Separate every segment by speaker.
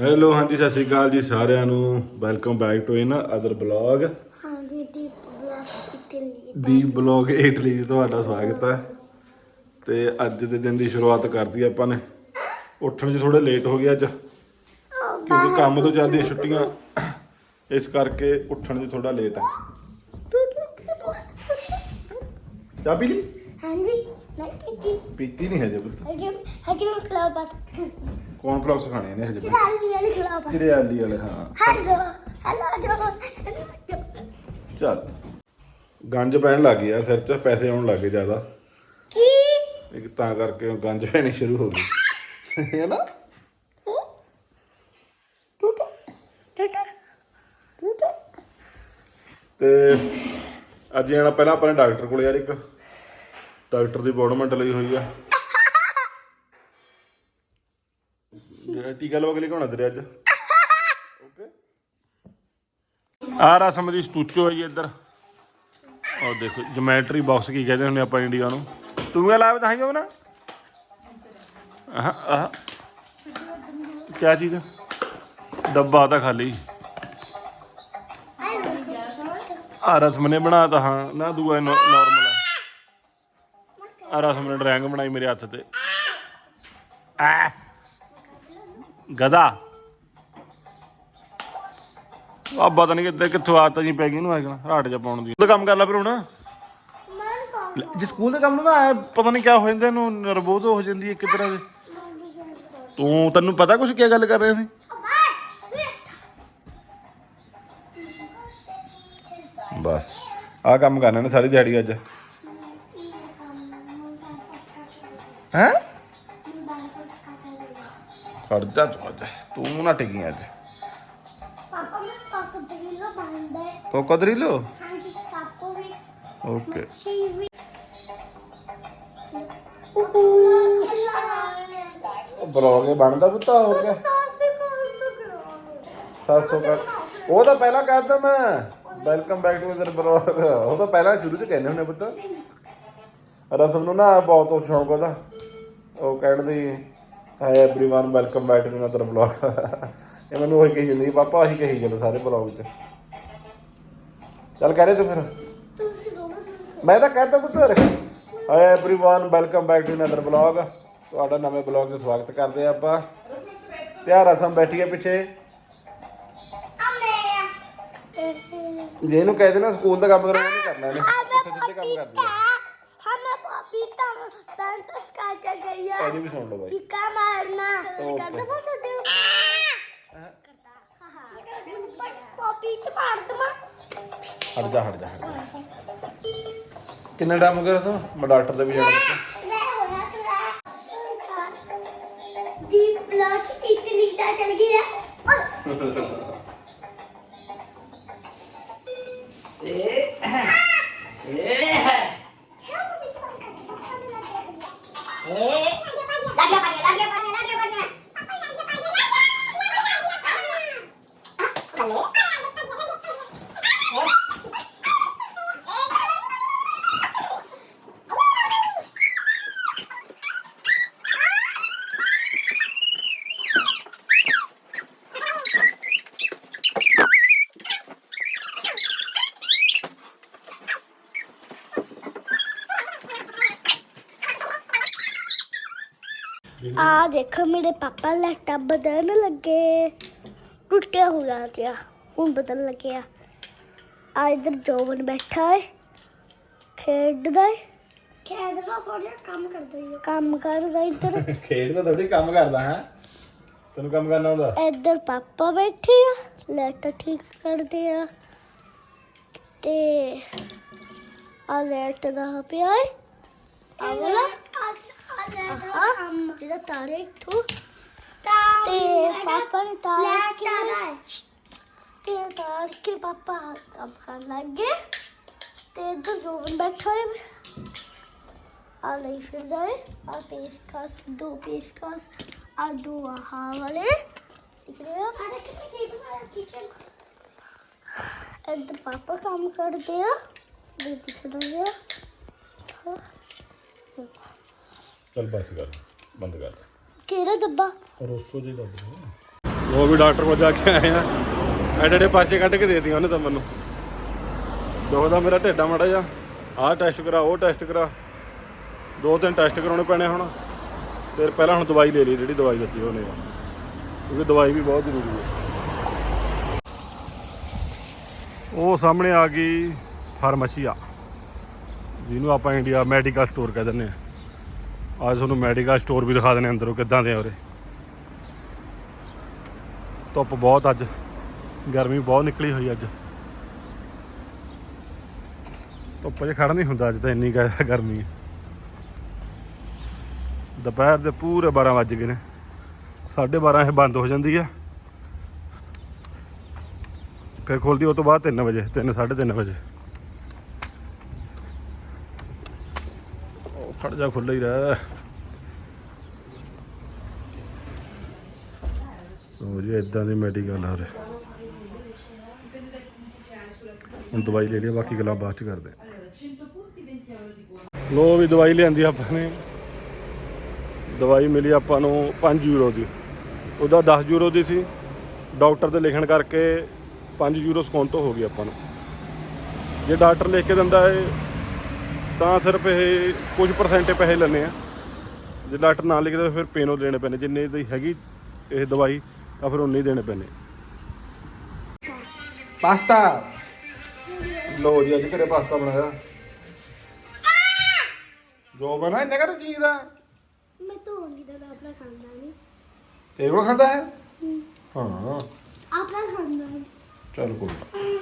Speaker 1: Hello ਹਾਂਜੀ ਸਤਿ ਸ਼੍ਰੀ ਅਕਾਲ ਜੀ ਸਾਰਿਆਂ ਨੂੰ। Welcome back to another blog
Speaker 2: ਹਾਂਜੀ ਦੀਪ ਬਲੌਗ ਇਟਲੀ।
Speaker 1: ਦੀ ਬਲੌਗ ਇਟਲੀ 'ਚ ਤੁਹਾਡਾ ਸਵਾਗਤ ਹੈ। ਤੇ ਅੱਜ ਦੇ ਦਿਨ ਦੀ ਸ਼ੁਰੂਆਤ ਕਰਤੀ ਆਪਾਂ ਨੇ। ਉੱਠਣ 'ਚ ਥੋੜੇ ਲੇਟ ਹੋ ਗਏ ਅੱਜ ਕਿਉਂਕਿ ਕੰਮ ਤੋਂ ਚੱਲਦੀਆਂ ਛੁੱਟੀਆਂ। ਇਸ ਕਰਕੇ ਉੱਠਣ 'ਚ ਥੋੜਾ ਲੇਟ ਹੈ ਪੀ ਲਈ?
Speaker 2: ਹਾਂਜੀ ਮੈਂ ਪੀਤੀ।
Speaker 1: ਪੀਤੀ ਨਹੀਂ ਹਜੇ ਪੁੱਤ।
Speaker 2: ਹਜੇ ਹਜੇ ਮੈਂ ਖਿਲਾਫ ਬਸ।
Speaker 1: ਕੌਣ ਫਲੌਕਸ ਖਾਣੇ ਨੇ ਹਜੇ
Speaker 2: ਚਲਾਲੀ ਵਾਲੀ ਖਿਲਾਫ
Speaker 1: ਚਿਰਿਆਲੀ ਵਾਲੇ ਹਾਂ।
Speaker 2: ਹੈਲੋ ਹੈਲੋ ਜੋ।
Speaker 1: ਚੱਲ। ਗੰਜ ਪੈਣ ਲੱਗ ਯਾਰ ਸਿਰ 'ਚ ਪੈਸੇ ਆਉਣ ਲੱਗ ਗਏ ਜ਼ਿਆਦਾ।
Speaker 2: ਕੀ?
Speaker 1: ਇੱਕ ਤਾਂ ਕਰਕੇ ਗੰਜ ਪੈਣੀ ਸ਼ੁਰੂ ਹੋ ਗਈ। ਹੈ ਨਾ?
Speaker 2: ਟਟਾ।
Speaker 1: ਤੇ ਅੱਜ ਜਾਣਾ ਪਹਿਲਾਂ ਆਪਾਂ ਨੇ ਡਾਕਟਰ ਕੋਲ ਯਾਰ ਇੱਕ। ਡਾਕਟਰ ਦੀ ਅਪਾਇੰਟਮੈਂਟ ਲਈ ਹੋਈ ਆ। ਜਿਹੜਾ ਟੀਕਾ ਲਵਾ ਕੇ ਲਿਖਾਉਣਾ ਤੇਰੇ ਅੱਜ। ਓਕੇ ਆ ਰਸਮ ਦੀ ਸਟੂਚੋ ਹੈ ਜੀ ਇੱਧਰ। ਉਹ ਦੇਖੋ ਜਿਓਮੈਟਰੀ ਬਾਕਸ ਕੀ ਕਹਿੰਦੇ ਹੁੰਦੇ ਆਪਾਂ ਇੰਡੀਆ ਨੂੰ। ਤੂੰ ਵੀ ਲਾਇਆ ਤਾਂ ਹੀ ਨਾ ਆਹ ਆਹ। ਕੀ ਚੀਜ਼? ਆ? ਡੱਬਾ ਤਾਂ ਖਾਲੀ। ਆ ਰਸਮ ਨੇ ਬਣਾਤਾ ਹਾਂ। ਨਾ, ਦੂਆ ਨਾਰਮਲ ਆ ਰਸਮ ਨੇ ਡਰਾਇੰਗ ਬਣਾਈ ਮੇਰੇ ਹੱਥ ਤੇ। ਆ ਗਦਾ ਆ ਪਤਾ ਨਹੀਂ ਕਿੱਥੇ ਕਿੱਥੋਂ ਆਤਾ ਜੀ ਪੈ ਗਈ ਨੂੰ ਆਗਣਾ ਰਾਟ ਜਾ ਪਾਉਣ ਦੀ। ਉਹ ਕੰਮ ਕਰ ਲੈ ਫਿਰ ਹੁਣ। ਲੈ, ਜੇ ਸਕੂਲ ਦੇ ਕੰਮ ਨੂੰ ਨਾ ਐਂ ਪਤਾ ਨਹੀਂ ਕਿਆ ਹੋ ਜਾਂਦਾ ਇਹਨੂੰ ਨਰਵੋਜ਼ ਹੋ ਜਾਂਦੀ ਹੈ ਇੱਕ ਦੇ। ਤੂੰ ਤੈਨੂੰ ਪਤਾ ਕੁਝ ਕੀ ਗੱਲ ਕਰ ਰਹੇ ਸੀ? ਬਸ। ਆ ਕੰਮ ਕਰਨਾ ਨੇ ਸਾਰੀ ਦਿਹਾੜੀ ਅੱਜ। ਹੈ? ਤੂੰ ਅੱਜ ਤੂੰ ਨਾ ਟਿਕੀ ਅੱਜ।
Speaker 2: ਪਾਪਾ ਮੈਂ ਪਾਕ ਦਰੀਲਾ ਬੰਦਾ ਹੈ।
Speaker 1: ਕੋਕਦਰੀ ਲੋ
Speaker 2: ਹਾਂਜੀ ਸਾਪੋ ਵੀ।
Speaker 1: ਓਕੇ। ਬਲੌਗ ਬਣਦਾ ਪੁੱਤਾ ਹੋਰ ਕਿਆ? ਸੱਤ ਸੌ ਕਰ ਉਹ ਤਾਂ ਪਹਿਲਾਂ ਕਹਿੰਦਾ ਮੈਂ। Welcome back to other blog ਉਹ ਤਾਂ ਪਹਿਲਾਂ ਸ਼ੁਰੂ ਚ ਕਹਿੰਦੇ ਹੁੰਦੇ ਪੁੱਤ। ਰਸਮ ਨੂੰ ਨਾ ਬਹੁਤ ਸ਼ੌਂਕ ਉਹਦਾ। ਉਹ ਕਹਿਣ ਦੀ hi everyone welcome back to another blog ਇਹ ਮੈਨੂੰ ਉਹੀ ਕਹੀ ਜਾਂਦੀ ਪਾਪਾ ਅਸੀਂ ਕਹੀ ਜਾਂਦੇ ਸਾਰੇ ਬਲੌਗ ਚ ਚੱਲ ਕਹਿ ਰਹੇ ਤੂੰ ਫਿਰ ਮੈਂ ਤਾਂ ਕਹਿੰਦਾ ਪੁੱਤਰ hi everyone welcome back to another blog ਤੁਹਾਡਾ ਨਵੇਂ ਬਲੌਗ 'ਚ ਸਵਾਗਤ ਕਰਦੇ ਆ ਆਪਾਂ ਤੇ ਆ ਰਸਮ ਬੈਠੀ ਹੈ ਪਿੱਛੇ ਜੇ ਇਹਨੂੰ ਕਹਿ ਦੇਣਾ ਸਕੂਲ ਦਾ ਕੰਮ ਕਰਨਾ ਨਹੀਂ ਕਰਨਾ ਇਹਨੇ ਉੱਥੇ ਸਿੱਧੇ ਕੰਮ ਕਰਦੀ ਹੈ
Speaker 2: ਤਾਂ ਗਈਆ
Speaker 1: ਇਹਨੂੰ ਵੀ ਸੁਣ ਲਓ ਬਾਈ।
Speaker 2: ਚਿੱਕਾ ਮਾਰਨਾ।
Speaker 1: Okay.
Speaker 2: ਕਰਦਾ ਬਹੁਤ ਛੋਟੇ ਹੈਂ? ਕਰਦਾ ਪੋਪੀ ਤੇ ਮਾਰ ਦਮਾ
Speaker 1: ਹਟ ਜਾ ਹਟ ਜਾ ਹਟ ਜਾ। ਕਿੰਨਾ ਟਾਈਮ ਹੋ ਗਿਆ ਰਸਮ ਮੈਂ ਡਾਕਟਰ ਦੇ ਵੀ ਜਾਣਾ ਬੱਚੇ।
Speaker 2: ਮੈਂ ਹੋਇਆ ਥੋੜਾ ਦੀਪ ਬਲਕ ਤਿਤਲੀ ਦਾ ਚਲ ਗਿਆ। ਓਏ। ਏ ਏ 어? 날려버려 ਆ ਦੇਖੋ ਮੇਰੇ ਪਾਪਾ ਲੈਪਟਾਪ ਬਦਲਣ ਲੱਗੇ। ਟੁੱਟਿਆ ਹੋਇਆ ਤੇ ਹੁਣ ਬਦਲਣ ਲੱਗਿਆ ਆ। ਇਧਰ ਜੋਬਨ ਬੈਠਾ ਹੈ ਖੇਡਦਾ ਹੈ ਖੇਡਦਾ ਥੋੜਾ ਕੰਮ ਕਰਦਾ ਹੈ ਕੰਮ ਕਰਦਾ ਇੱਧਰ।
Speaker 1: ਖੇਡ ਤਾਂ ਥੋੜੀ ਕੰਮ ਕਰਦਾ ਹੈ? ਤੈਨੂੰ ਕੰਮ ਕਰਨਾ ਹੁੰਦਾ
Speaker 2: ਇੱਧਰ ਪਾਪਾ ਬੈਠੇ ਆ ਲੈਟਰ ਠੀਕ ਕਰਦੇ ਆ। ਤੇ ਆ ਲੈਟ ਦਾ ਪਿਆ ਹੈ ਆ ਵਾਲਾ ਆਹ, ਜਿਹੜਾ ਤਾਰੇ ਇੱਥੋਂ ਤੇ ਪਾਪਾ ਨੇ ਤਾਰ ਕੇ ਤੇ ਤਾਰ ਕੇ ਪਾਪਾ ਕੰਮ ਕਰਨ ਲੱਗ ਗਏ ਤੇ ਇੱਧਰ ਜੋਬਨ ਬੈਠਾ ਹੈ ਆ ਲਈ ਫਿਰਦਾ ਹੈ ਆ ਪੇਸਕਸ ਦੋ ਪੇਸਕਸ ਆ ਦੋ ਆਹ ਵਾਲੇ ਦਿਖ ਰਹੇ ਹੋ ਕਿਚਨ ਇੱਧਰ ਪਾਪਾ ਕੰਮ ਕਰਦੇ ਆ ਦੇ ਦਿਖ ਰਹੇ ਆ
Speaker 1: ਚੱਲ ਬਸ ਕਰ ਬੰਦ ਕਰ।
Speaker 2: ਕਿਹੜਾ ਡੱਬਾ?
Speaker 1: ਰੋਸੋ ਜੀ ਦੱਬ ਦੇ। ਉਹ ਵੀ ਡਾਕਟਰ ਕੋਲ ਜਾ ਕੇ ਆਏ ਆ। ਐਡੇ ਐਡੇ ਪਾਸੇ ਕੱਢ ਕੇ ਦੇ ਦਿੱਤੀਆਂ ਉਹਨੇ ਤਾਂ ਮੈਨੂੰ। ਦੁਖਦਾ ਮੇਰਾ ਢਿੱਡਾ ਮਾੜਾ ਜਾ ਆਹ ਟੈਸਟ ਕਰਾ ਉਹ ਟੈਸਟ ਕਰਾ। ਦੋ ਤਿੰਨ ਟੈਸਟ ਕਰਾਉਣੇ ਪੈਣੇ ਹੁਣ। ਤੇ ਪਹਿਲਾਂ ਹੁਣ ਦਵਾਈ ਲੈ ਲਈ ਜਿਹੜੀ ਦਵਾਈ ਦਿੱਤੀ ਉਹਨੇ। ਕਿਉਂਕਿ ਦਵਾਈ ਵੀ ਬਹੁਤ ਜ਼ਰੂਰੀ ਹੈ। ਉਹ ਸਾਹਮਣੇ ਆ ਗਈ ਫਾਰਮੇਸੀ ਆ ਜਿਹਨੂੰ ਆਪਾਂ ਇੰਡੀਆ ਮੈਡੀਕਲ ਸਟੋਰ ਕਹਿ ਦਿੰਦੇ ਆ। ਅੱਜ ਤੁਹਾਨੂੰ ਮੈਡੀਕਲ ਸਟੋਰ ਵੀ ਦਿਖਾ ਦਿੰਦੇ ਅੰਦਰੋਂ ਕਿੱਦਾਂ ਦੇ ਆ ਉਰੇ। ਧੁੱਪ ਬਹੁਤ ਅੱਜ, ਗਰਮੀ ਬਹੁਤ ਨਿਕਲੀ ਹੋਈ ਅੱਜ। ਧੁੱਪ 'ਚ ਖੜਾ ਨਹੀਂ ਹੁੰਦਾ ਅੱਜ ਤਾਂ ਇੰਨੀ ਗਰਮੀ। ਹੈ ਦੁਪਹਿਰ ਦੇ ਪੂਰੇ 12 ਵੱਜ ਗਏ ਨੇ। 12:30 ਇਹ ਬੰਦ ਹੋ ਜਾਂਦੀ ਹੈ ਫਿਰ ਖੁੱਲਦੀ ਉਹ ਤੋਂ ਬਾਅਦ 3 ਵਜੇ 3 3:30 ਵਜੇ। ਖੜ ਜਾ ਖੁੱਲ੍ਹਾ ਹੀ ਰਹਿ। ਉਹ ਜੀ ਇਦਾਂ ਦੀ ਮੈਡੀਕਲ ਆ ਹੁਣ ਦਵਾਈ ਲੈ ਲਈ ਬਾਕੀ ਗੱਲਾਂ ਬਾਅਦ ਚ ਕਰਦੇ ਲੋ ਵੀ ਦਵਾਈ ਲਿਆਂਦੀ ਆਪਾਂ ਨੇ। ਦਵਾਈ ਮਿਲੀ ਆਪਾਂ ਨੂੰ 5 ਯੂਰੋ ਦੀ। ਉਹਦਾ 10 ਯੂਰੋ ਦੀ ਸੀ। ਡਾਕਟਰ ਦੇ ਲਿਖਣ ਕਰਕੇ 5 ਯੂਰੋ ਸਕੌਂਟੋ ਹੋ ਗਈ ਆਪਾਂ ਨੂੰ। ਜੇ ਡਾਕਟਰ ਲਿਖ ਕੇ ਦਿੰਦਾ ਹੈ ਤਾਂ ਸਿਰਫ ਇਹ ਕੁਝ ਪਰਸੈਂਟੇ ਪੈਸੇ ਲੈਣੇ ਆ। ਜੇ ਡਾਕਟਰ ਨਾ ਲਿਖਦਾ ਫਿਰ ਪੇਨੋ ਦੇਣੇ ਪੈਣੇ ਜਿੰਨੇ ਦੀ ਹੈਗੀ ਇਹ ਦਵਾਈ ਤਾਂ ਫਿਰ ਉਨੇ ਹੀ ਦੇਣੇ ਪੈਣੇ ਪਾਸਤਾ। ਲੋ ਜੀ ਅੱਜ ਘਰੇ ਪਾਸਤਾ ਬਣਾਇਆ। ਜੋ ਬਣਾ ਇੰਨੇ ਕਰ ਚੀਜ਼ ਦਾ।
Speaker 2: ਮੈਂ ਤਾਂ ਹੋਂਗੀ ਦਾ ਆਪਣਾ ਖਾਂਦਾ ਨਹੀਂ
Speaker 1: ਤੇਰੇ ਕੋਲ ਖਾਂਦਾ ਹੈ? ਹਾਂ।
Speaker 2: ਆਪਣਾ ਖਾਂਦਾ
Speaker 1: ਚੱਲ ਕੋਈ ਨਾ।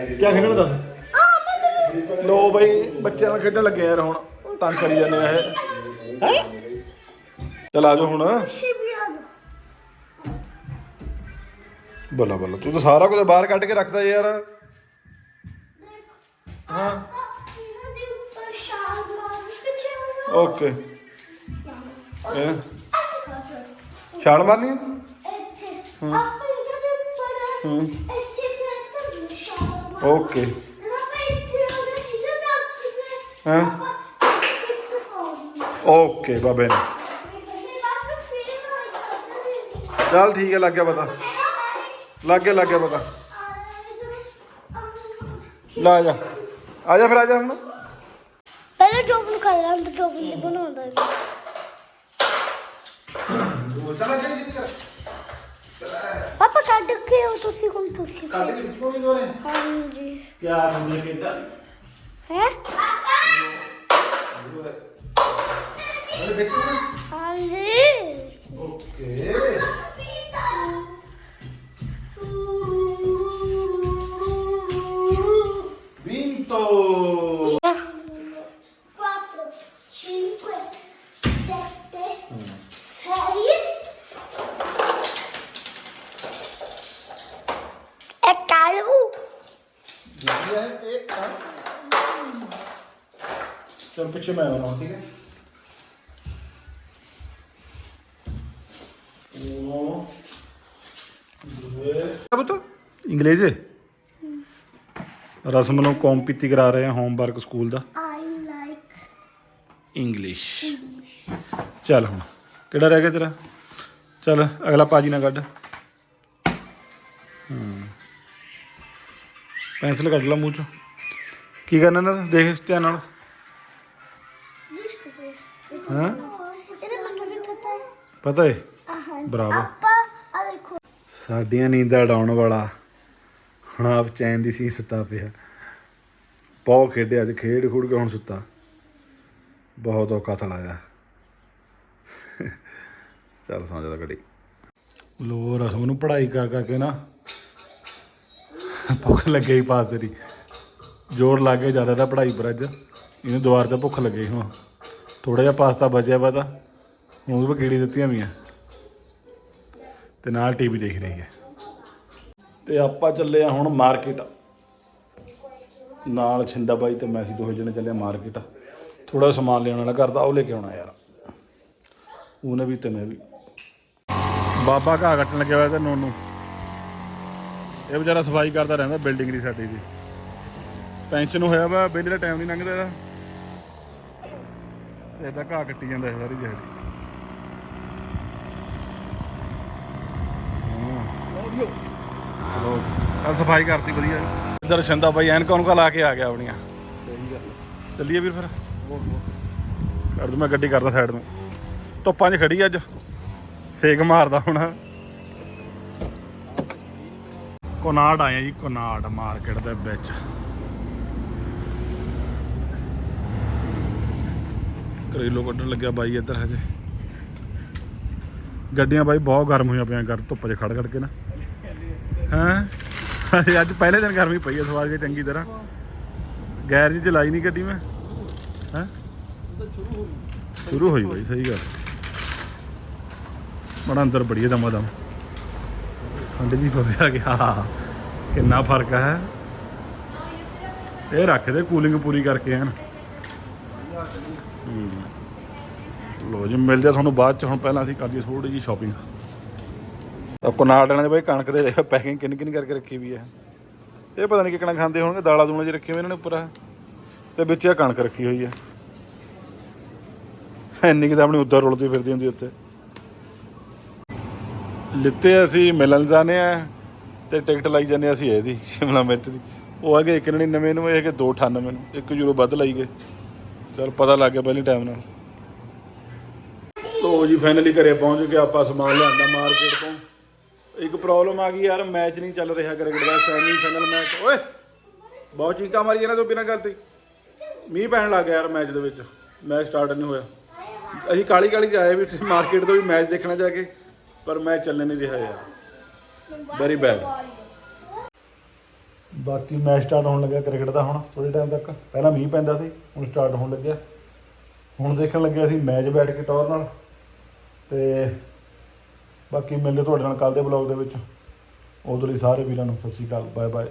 Speaker 1: ਕੀ ਖੇਡਣਾ ਦੱਸ ਲੋ ਬਈ ਬੱਚਿਆਂ ਨਾਲ ਖੇਡਣ ਲੱਗੇ ਯਾਰ ਹੁਣ। ਤੰਗ ਕਰੀ ਜਾਂਦੇ ਆ ਇਹ। ਹੈ? ਚਲ ਆ ਜਾਓ ਹੁਣ। ਬੱਲਾ ਬੱਲਾ ਤੂੰ ਤਾਂ ਸਾਰਾ ਕੁਝ ਬਾਹਰ ਕੱਢ ਕੇ ਰੱਖਦਾ ਯਾਰ। ਹਾਂ। ਓਕੇ। ਛਾਲ ਮਾਰਨੀ?
Speaker 2: ਇੱਥੇ। ਆਪਾਂ ਇਹਨਾਂ ਦੇ ਉੱਪਰ ਇੱਥੇ ਪਾਉਂਦੇ
Speaker 1: ਓਕੇ ਬਾਬੇ ਨੇ
Speaker 2: ਨੂੰ
Speaker 1: ਚੱਲ ਠੀਕ ਹੈ ਲੱਗ ਗਿਆ ਪਤਾ ਲੱਗ ਗਿਆ ਲੱਗ ਗਿਆ ਪਤਾ ਲਾ ਜਾ ਆ ਜਾ ਫਿਰ ਆ ਜਾ ਹੁਣ
Speaker 2: ਪਹਿਲੇ ਜੋਬਨ ਕਰ ਲਾਂ ਤਾਂ ਜੋਬਨ ਤੇ ਬਣਾਉਂਦਾ ਨਹੀਂ
Speaker 1: ਚਲਾ ਜੀ ਜੀ
Speaker 2: ਪਾਪਾ ਕੱਢ ਕੇ ਉਹ ਤੁਸੀਂ ਹੁਣ ਤੁਸੀਂ
Speaker 1: ਕੱਢ ਕੇ ਚੁੱਕੋਗੇ ਦੋਰੇ
Speaker 2: ਹਾਂਜੀ।
Speaker 1: ਕੀ ਸਮਝੇ ਕਿੱਦਾਂ
Speaker 2: ਹੈ?
Speaker 1: ਅਰੇ ਦੇਖੋ
Speaker 2: ਹਾਂਜੀ।
Speaker 1: ਓਕੇ। चल पीछे मैं आ रहा हूँ ठीक है अब तो इंग्लिश है ਰਸਮ ਨੂੰ ਕੰਪੀਤੀ ਕਰਾ ਰਹੇ ਹਾਂ homework school the
Speaker 2: I like
Speaker 1: English ਚੱਲ ਹੁਣ ਕਿਹੜਾ ਰਹਿ ਗਿਆ ਤੇਰਾ ਚੱਲ ਅਗਲਾ ਪਾਜੀ ਨਾ ਕੱਢ ਹੂੰ ਪੈਨਸਲ ਕੱਢ ਲਾ ਮੂੰਹ ਚੋਂ ਕੀ ਕਰਨਾ ਨਾ ਦੇਖ ਧਿਆਨ ਨਾਲ
Speaker 2: this this.
Speaker 1: ਹਾਂ?
Speaker 2: ਇਹਦੇ ਮੈਨੂੰ ਵੀ ਪਤਾ ਹੈ।
Speaker 1: ਪਤਾ ਹੈ? ਬਰਾਵੋ
Speaker 2: ਆਪਾਂ ਆ ਦੇਖੋ।
Speaker 1: ਸਾਡੀਆਂ ਨੀਂਦਾਂ ਉਡਾਉਣ ਵਾਲਾ ਹੁਣ ਆਪ ਚੈਨ ਦੀ ਸੀ ਸੁੱਤਾ ਪਿਆ। ਬਹੁਤ ਖੇਡਿਆ ਅੱਜ ਖੇਡ ਖੁੜ ਕੇ ਹੁਣ ਸੁੱਤਾ। ਬਹੁਤ ਔਖਾ ਸਲਾਇਆ ਚੱਲ ਸੌਂ ਜਾ ਘੜੀ। ਲੋ ਰਸਮ ਨੂੰ ਪੜ੍ਹਾਈ ਕਰ ਕਰਕੇ ਨਾ। ਭੁੱਖ ਲੱਗੇ ਹੀ ਪਾਸ ਤੇਰੀ। ਜ਼ੋਰ ਲੱਗ ਜ਼ਿਆਦਾ ਤਾਂ ਪੜ੍ਹਾਈ ਪਰ ਅੱਜ। ਇਹਨੂੰ ਦੁਆਰ ਤੇ ਭੁੱਖ ਲੱਗੀ ਹੁਣ। ਥੋੜਾ ਜਿਹਾ ਪਾਸਤਾ ਬਚਿਆ ਵਾ ਤਾਂ ਹੁਣ ਉਹਦੇ ਪਰ ਕੀੜੀ ਦਿੱਤੀਆਂ ਵੀਆਂ। ਤੇ ਨਾਲ ਟੀਵੀ ਦੇਖ ਰਹੀ ਹੈ। ਤੇ ਆਪਾਂ ਚੱਲੇ ਆ ਹੁਣ ਮਾਰਕੀਟ ਨਾਲ ਛਿੰਦਾ ਬਾਈ ਤੇ ਮੈਂ ਸੀ ਦੋਵੇਂ ਜਣੇ ਚੱਲੇ ਆ ਮਾਰਕੀਟ ਥੋੜਾ ਸਮਾਨ ਲੈਣ ਵਾਲਾ ਘਰ ਦਾ, ਉਹ ਲੈ ਕੇ ਆਉਣਾ ਯਾਰ। ਉਹਨੇ ਵੀ ਤੇ ਮੈਂ ਵੀ। ਬਾਬਾ ਘਾਹ ਕੱਟਣ ਲੱਗਿਆ ਹੋਇਆ ਤੇ ਨੋਨੂ। ਇਹ ਵਿਚਾਰਾ ਸਫ਼ਾਈ ਕਰਦਾ ਰਹਿੰਦਾ ਬਿਲਡਿੰਗ ਦੀ ਸਾਡੀ ਦੀ। ਪੈਨਸ਼ਨ ਹੋਇਆ ਵਾ ਬਿੱਲ ਦਾ ਟਾਈਮ ਨਹੀਂ ਲੰਘਦਾ। ਇਹਦਾ ਇਹ ਤਾਂ ਘਾਹ ਕੱਟੀ ਜਾਂਦਾ ਹੈ ਸਾਰੀ ਦਿਹਾੜੀ। ਆ ਸਫ਼ਾਈ ਕਰਤੀ ਵਧੀਆ। ਇੱਧਰ ਸ਼ੰਦਾ ਬਾਈ ਐਨਕਾਂ ਨੂੰ ਲਾ ਕੇ ਆ ਗਿਆ ਆਪਣੀਆਂ। ਸਹੀ ਗੱਲ ਚੱਲੀਏ ਵੀਰ ਫਿਰ। ਕਰ ਦੂੰ ਮੈਂ ਗੱਡੀ ਕਰਦਾ ਸਾਈਡ ਨੂੰ। ਧੁੱਪਾਂ 'ਚ ਖੜੀ ਅੱਜ। ਸੇਕ ਮਾਰਦਾ ਹੁਣ। ਕੋਨਾੜ ਆਏ ਆ ਜੀ ਕੋਨਾੜ ਮਾਰਕੀਟ ਦੇ ਵਿੱਚ। ਕਰੇਲੋ ਕੱਢਣ ਲੱਗਿਆ ਬਾਈ ਇੱਧਰ ਹਜੇ। ਗੱਡੀਆਂ ਬਾਈ ਬਹੁਤ ਗਰਮ ਹੋਈਆਂ ਪਈਆਂ ਘਰ ਧੁੱਪ 'ਚ ਖੜ ਖੜ ਕੇ ਨਾ। ਹਾਂ? ਅੱਜ ਪਹਿਲੇ ਦਿਨ ਗਰਮੀ ਪਈ ਹੈ ਸਵਾਰ ਕੇ ਚੰਗੀ ਤਰ੍ਹਾਂ। ਗੈਰ ਜੀ ਚਲਾਈ ਨਹੀਂ ਗੱਡੀ ਮੈਂ। ਹਾਂ? ਸ਼ੁਰੂ ਹੋਈ। ਬਾਈ, ਸਹੀ ਗੱਲ। ਬੜਾ ਅੰਦਰ ਬੜੀ ਦਮਾ ਦਮ ਠੰਡ ਵੀ ਪਵੇ ਗਿਆ। ਕਿੰਨਾ ਫ਼ਰਕ ਹੈ? ਇਹ ਰੱਖਦੇ ਕੂਲਿੰਗ ਪੂਰੀ ਕਰਕੇ ਹਨ ਲੋ ਜੀ, ਮਿਲਦੇ ਆ ਤੁਹਾਨੂੰ ਬਾਅਦ ਚ, ਹੁਣ ਪਹਿਲਾਂ ਅਸੀਂ ਕਰ ਲਈਏ ਥੋੜੀ ਜੀ ਸ਼ਾਪਿੰਗ ਤਾਂ ਕੋਨਾੜ ਵਾਲਿਆਂ ਦੇ ਬਾਈ ਕਣਕ ਦੇ ਪੈਕਿੰਗ ਕਿੰਨੀ ਕਿੰਨੀ ਕਰਕੇ ਰੱਖੀ ਵੀ ਹੈ ਇਹ ਪਤਾ ਨਹੀਂ ਕਿਕਣਾ ਖਾਂਦੇ ਹੋਣਗੇ, ਦਾਲਾਂ ਦੂਲਾਂ ਜੀ ਰੱਖੇ ਹੋਏ ਇਹਨਾਂ ਨੇ ਉੱਪਰ ਤੇ ਵਿੱਚ ਇਹ ਕਣਕ ਰੱਖੀ ਹੋਈ ਹੈ ਇੰਨੀ ਕਿ ਤਾਂ ਆਪਣੀ ਉੱਧਰ ਰੁਲਦੀ ਫਿਰਦੀ ਹੁੰਦੀ ਉੱਤੇ ਲਿੱਤੇ ਅਸੀਂ, ਮਿਲਣ ਜਾਣੇ ਆ, ਤੇ ਟਿਕਟ ਲਾਈ ਜਾਂਦੇ ਅਸੀਂ ਇਹਦੀ, ਸ਼ਿਮਲਾ ਮਿਰਚ ਦੀ। ਉਹ ਹੈਗੇ 199 ਨੂੰ, ਇਹ ਹੈਗੇ 298 ਨੂੰ 1 ਯੂਰੋ ਵੱਧ ਲਾਈ ਗਏ। ਚਲ ਪਤਾ ਲੱਗ ਗਿਆ ਪਹਿਲੇ ਟਾਈਮ ਨਾਲ। ਲੋ ਜੀ ਫਾਈਨਲੀ ਘਰੇ ਪਹੁੰਚ ਕੇ ਆਪਾਂ ਸਮਾਨ ਲਿਆਂਦਾ ਮਾਰਕੀਟ ਤੋਂ। ਇੱਕ ਪ੍ਰੋਬਲਮ ਆ ਗਈ ਯਾਰ ਮੈਚ ਨਹੀਂ ਚੱਲ ਰਿਹਾ ਕ੍ਰਿਕਟ ਦਾ ਸੈਮੀ ਫਾਈਨਲ ਮੈਚ ਓਏ, ਬਹੁਤ ਚੀਕਾਂ ਮਾਰੀ ਇਹਨਾਂ ਤੋਂ ਬਿਨਾਂ ਗੱਲ ਤੇ ਮੀਂਹ ਪੈਣ ਲੱਗ ਗਿਆ ਯਾਰ ਮੈਚ ਦੇ ਵਿੱਚ। ਮੈਚ ਸਟਾਰਟ ਨਹੀਂ ਹੋਇਆ। ਅਸੀਂ ਕਾਲੀ ਕਾਲੀ ਆਏ ਵੀ ਮਾਰਕੀਟ ਤੋਂ ਵੀ ਮੈਚ ਦੇਖਣਾ ਜਾ ਕੇ, ਪਰ ਮੈਚ ਚੱਲ ਨਹੀਂ ਰਿਹਾ ਯਾਰ। ਵੈਰੀ ਬੈਡ ਬਾਕੀ ਮੈਚ ਸਟਾਰਟ ਹੋਣ ਲੱਗਿਆ ਕ੍ਰਿਕਟ ਦਾ ਹੁਣ ਥੋੜੇ ਟਾਈਮ ਤੱਕ। ਪਹਿਲਾਂ ਮੀਂਹ ਪੈਂਦਾ ਸੀ, ਹੁਣ ਸਟਾਰਟ ਹੋਣ ਲੱਗਿਆ। ਹੁਣ ਦੇਖਣ ਲੱਗਿਆ ਸੀ ਮੈਚ ਬੈਠ ਕੇ ਟੌਰ ਨਾਲ। ਤੇ ਬਾਕੀ ਮਿਲਦੇ ਤੁਹਾਡੇ ਨਾਲ ਕੱਲ ਦੇ ਬਲੌਗ ਦੇ ਵਿੱਚ। ਉਦੋਂ ਲਈ ਸਾਰੇ ਵੀਰਾਂ ਨੂੰ ਸਤਿ ਸ਼੍ਰੀ ਅਕਾਲ ਬਾਏ ਬਾਏ